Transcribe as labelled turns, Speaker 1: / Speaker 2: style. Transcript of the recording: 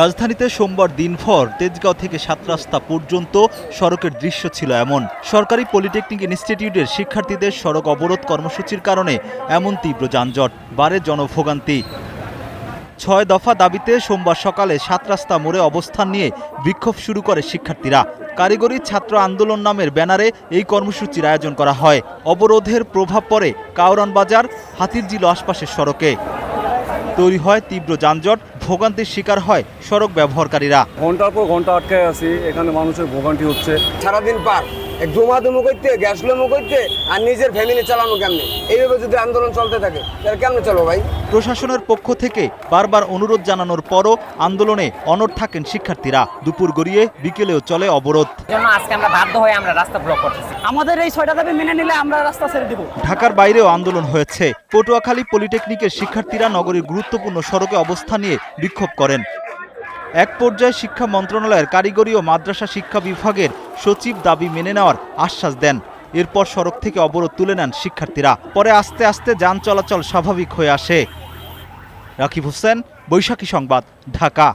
Speaker 1: রাজধানীতে সোমবার দিনভর তেজগাঁও থেকে সাত রাস্তা পর্যন্ত সড়কের দৃশ্য ছিল এমন। সরকারি পলিটেকনিক ইনস্টিটিউটের শিক্ষার্থীদের সড়ক অবরোধ কর্মসূচির কারণে এমন তীব্র যানজট বারে জনভোগান্তি। ছয় দফা দাবিতে সোমবার সকালে সাত রাস্তা মোড়ে অবস্থান নিয়ে বিক্ষোভ শুরু করে শিক্ষার্থীরা। কারিগরি ছাত্র আন্দোলন নামের ব্যানারে এই কর্মসূচির আয়োজন করা হয়। অবরোধের প্রভাব পড়ে কাউরান বাজার হাতিরঝিল আশপাশের সড়কে। তৈরি হয় তীব্র যানজট ভোগান্তির শিকার হয় সড়ক ব্যবহারকারীরা।
Speaker 2: ঘণ্টার পর ঘণ্টা আটকে আছি, এখানে মানুষের ভোগান্তি হচ্ছে।
Speaker 3: সারাদিন পার। এক দুমো করতে গ্যাস লোমো করতে আর নিজের ফ্যামিলি চালানো কেমনে? এইভাবে যদি আন্দোলন চলতে থাকে তাহলে কেমনে চলো ভাই?
Speaker 1: প্রশাসনের পক্ষ থেকে বারবার অনুরোধ জানানোর পরও আন্দোলনে অনড় থাকেন শিক্ষার্থীরা। দুপুর গড়িয়ে বিকেলেও চলে অবরোধ।
Speaker 4: আজকে আমরা বাধ্য হয়ে আমরা রাস্তা ব্লক করতেছি।
Speaker 5: আমাদের এই ছয়টা দাবি মেনে নিলে আমরা রাস্তা ছেড়ে দিব।
Speaker 1: ঢাকার বাইরেও আন্দোলন হয়েছে। পটুয়াখালী পলিটেকনিকের শিক্ষার্থীরা নগরীর গুরুত্বপূর্ণ সড়কে অবস্থান নিয়ে বিক্ষোভ করেন। এক পর্যায়ে শিক্ষা মন্ত্রণালয়ের কারিগরি ও মাদ্রাসা শিক্ষা বিভাগের সচিব দাবি মেনে নেওয়ার আশ্বাস দেন। এরপর সড়ক থেকে অবরোধ তুলে নেন শিক্ষার্থীরা। পরে আস্তে আস্তে যান চলাচল স্বাভাবিক হয়ে আসে। রাকিব হোসেন, বৈশাখী সংবাদ, ঢাকা।